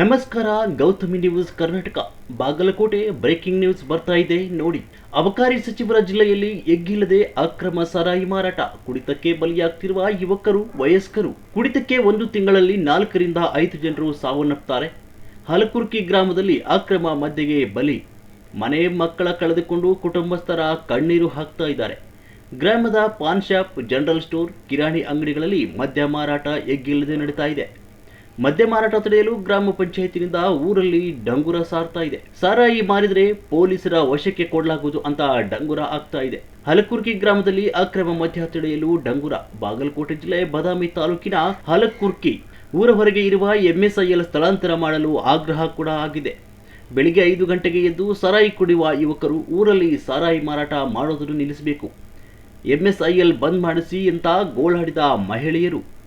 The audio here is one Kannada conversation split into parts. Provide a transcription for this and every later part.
ನಮಸ್ಕಾರ, Gautami news Karnataka. Bagalkote breaking news ಬರ್ತಾ ಇದೆ. ನೋಡಿ, ಅಬಕಾರಿ ಸಚಿವರ ಜಿಲ್ಲೆಯಲ್ಲಿ ಎಗ್ಗಿಲ್ಲದೆ ಅಕ್ರಮ ಸಾರಾಯಿ ಮಾರಾಟ. ಕುಡಿತಕ್ಕೆ ಬಲಿಯಾಗ್ತಿರುವ ಯುವಕರು, ವಯಸ್ಕರು. ಕುಡಿತಕ್ಕೆ ಒಂದು ತಿಂಗಳಲ್ಲಿ ನಾಲ್ಕರಿಂದ ಐದು ಜನರು ಸಾವನ್ನಪ್ಪುತ್ತಾರೆ ಹಲಕುರ್ಕಿ ಗ್ರಾಮದಲ್ಲಿ ಅಕ್ರಮ ಮದ್ಯಗೆ ಬಲಿ. ಮನೆ ಮಕ್ಕಳ ಕಳೆದುಕೊಂಡು ಕುಟುಂಬಸ್ಥರ ಕಣ್ಣೀರು ಹಾಕ್ತಾ ಇದ್ದಾರೆ. ಗ್ರಾಮದ ಪಾನ್ ಶಾಪ್, ಜನರಲ್ ಸ್ಟೋರ್, ಕಿರಾಣಿ ಅಂಗಡಿಗಳಲ್ಲಿ ಮದ್ಯ ಮಾರಾಟ ಎಗ್ಗಿಲ್ಲದೆ ನಡೀತಾ ಇದೆ. ಮದ್ಯ ಮಾರಾಟ ತಡೆಯಲು ಗ್ರಾಮ ಪಂಚಾಯತಿನಿಂದ ಊರಲ್ಲಿ ಡಂಗುರ ಸಾರ್ತಾ ಇದೆ. ಸಾರಾಯಿ ಮಾರಿದರೆ ಪೊಲೀಸರ ವಶಕ್ಕೆ ಕೊಡಲಾಗುವುದು ಅಂತ ಡಂಗುರ ಆಗ್ತಾ ಇದೆ. ಹಲಕುರ್ಕಿ ಗ್ರಾಮದಲ್ಲಿ ಅಕ್ರಮ ಮದ್ಯ ತಡೆಯಲು ಡಂಗುರ. ಬಾಗಲಕೋಟೆ ಜಿಲ್ಲೆ ಬದಾಮಿ ತಾಲೂಕಿನ ಹಲಕುರ್ಕಿ ಊರ ಹೊರಗೆ ಇರುವ ಎಂಎಸ್ಐಎಲ್ ಸ್ಥಳಾಂತರ ಮಾಡಲು ಆಗ್ರಹ ಕೂಡ ಆಗಿದೆ. ಬೆಳಿಗ್ಗೆ ಐದು ಗಂಟೆಗೆ ಎದ್ದು ಸಾರಾಯಿ ಕುಡಿಯುವ ಯುವಕರು ಊರಲ್ಲಿ ಸಾರಾಯಿ ಮಾರಾಟ ಮಾಡೋದನ್ನು ನಿಲ್ಲಿಸಬೇಕು. ಎಂಎಸ್ಐಎಲ್ ಬಂದ್ ಮಾಡಿಸಿ ಅಂತ ಗೋಳಾಡಿದ ಮಹಿಳೆಯರು.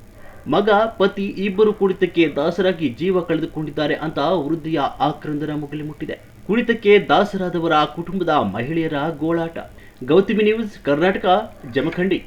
ಮಗ, ಪತಿ ಇಬ್ಬರು ಕುಡಿತಕ್ಕೆ ದಾಸರಾಗಿ ಜೀವ ಕಳೆದುಕೊಂಡಿದ್ದಾರೆ ಅಂತ ವೃದ್ಧಿಯ ಆಕ್ರಂದನ ಮುಗಿಲು ಮುಟ್ಟಿದೆ. ಕುಡಿತಕ್ಕೆ ದಾಸರಾದವರ ಕುಟುಂಬದ ಮಹಿಳೆಯರ ಗೋಳಾಟ. ಗೌತಮಿ ನ್ಯೂಸ್ ಕರ್ನಾಟಕ, ಜಮಖಂಡಿ.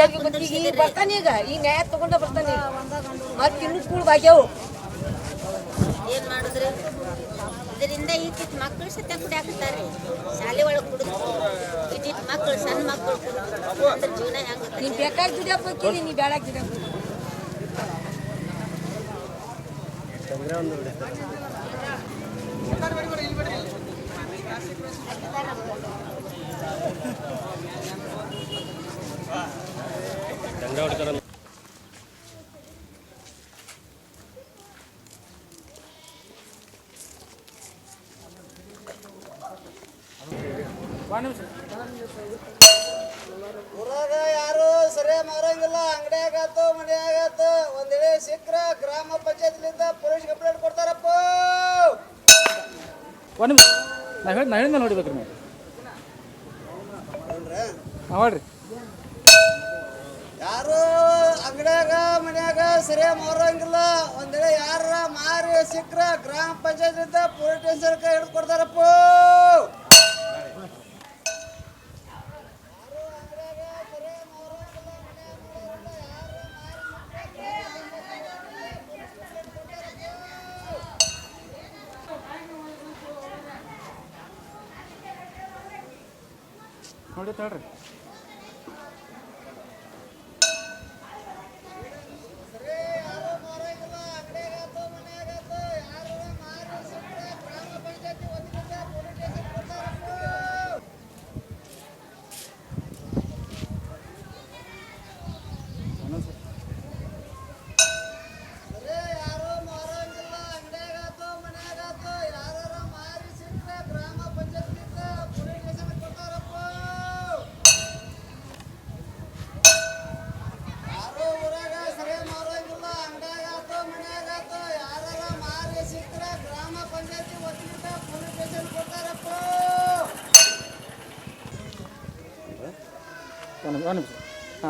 ಈಗ ಬರ್ತಾನೆ ಈಗ ಈ ನ್ಯಾಯ ತಗೊಂಡ ಬರ್ತಾನೆ ಮತ್ತೆ ಇನ್ನೂ ಕೂಳ್ ಬಾಗ್ಯಾವು ಏನ್ ಮಾಡುದ್ರಿ? ಇದರಿಂದ ಇಟ್ಟಿಟ್ ಮಕ್ಕಳು ಸತ್ಯ ಕುಡಿಯಾಕತ್ತಾರೆ ಶಾಲೆ ಒಳಗೆ ಕುಡಿದು ಇಟ್ಟಿಟ್ ಮಕ್ಕಳು ಸಣ್ಣ ಮಕ್ಕಳು ಕುಡಿದು ಅಂದ್ರೆ ಜೀವನ ಹೆಂಗ ನೀನ್ ಬೇಕಾಗಿ ದುಡಿಯಕ್ ಹೋಗ್ತೀನಿ ನೀ ಬೇಡಾಗಿ ಊರಾಗ ಯಾರು ಸರಿ ಮಾರಂಗಿಲ್ಲ. ಅಂಗಡಿಯಾಗತ್ತು ಮನೆಯಾಗತ್ತು ಒಂದ್ ವೇಳೆ ಸಿಕ್ಕ್ರ ಗ್ರಾಮ ಪಂಚಾಯತ್ಲಿಂದ ಪೊಲೀಸ್ ಕಂಪ್ಲೇಂಟ್ ಕೊಡ್ತಾರಪ್ಪ. ಒಂದು ನಾ ಹೇಳಿ ನಾ ಹೇಳಿದ ನೋಡಿಬೇಕ್ರಿ ನೀವು ಮಾಡ್ರಿ. ಯಾರು ಅಂಗಡಿಯಾಗ ಮನ್ಯಾಗ ಸರಿ ಮಾರಂಗಿಲ್ಲ. ಒಂದ್ ವೇಳೆ ಯಾರ ಮಾರಿ ಸಿಕ್ಕ್ರ ಗ್ರಾಮ ಪಂಚಾಯತ್ಲಿಂದ ಪೊಲೀಸ್ ಸ್ಟೇಷನ್ ಹಿಡಿದು ಕೊಡ್ತಾರಪ್ಪ. ನೋಡಿ ತಗೊಳ್ರಿ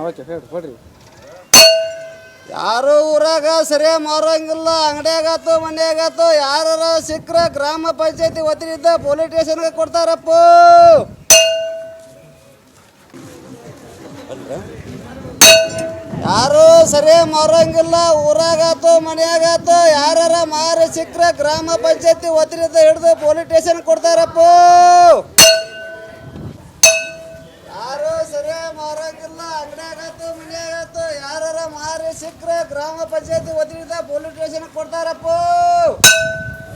ಓಕೆ ಹೇಳ್ರಿ, ಹೊಡ್ರಿ. ಯಾರು ಊರಾಗ ಸರಿಯಾಗಿ ಮಾರೋಂಗಿಲ್ಲ ಯಾರ ಗ್ರಾಮ ಪಂಚಾಯತಿ ವತಿಯಿಂದ ಪೊಲೀಸ್ ಸ್ಟೇಷನ್ಗೆ ಕೊಡ್ತಾರಪ್ಪ. ಯಾರು ಸರಿಯಾಗಿ ಮಾರೋಂಗಿಲ್ಲ ಊರಾಗಾತು ಮನೆಯಾಗಾತು ಯಾರು ಮಾರು ಸಿಕ್ಕ್ರ ಗ್ರಾಮ ಪಂಚಾಯತಿ ವತಿಯಿಂದ ಹಿಡಿದು ಪೊಲೀಸ್ ಸ್ಟೇಷನ್ ಕೊಡ್ತಾರಪ್ಪ. ಶೀಘ್ರ ಗ್ರಾಮ ಪಂಚಾಯತಿ ಒದಗಿದ ಪೊಲೀಸ್ ಸ್ಟೇಷನ್ ಕೊಡ್ತಾರಪ್ಪ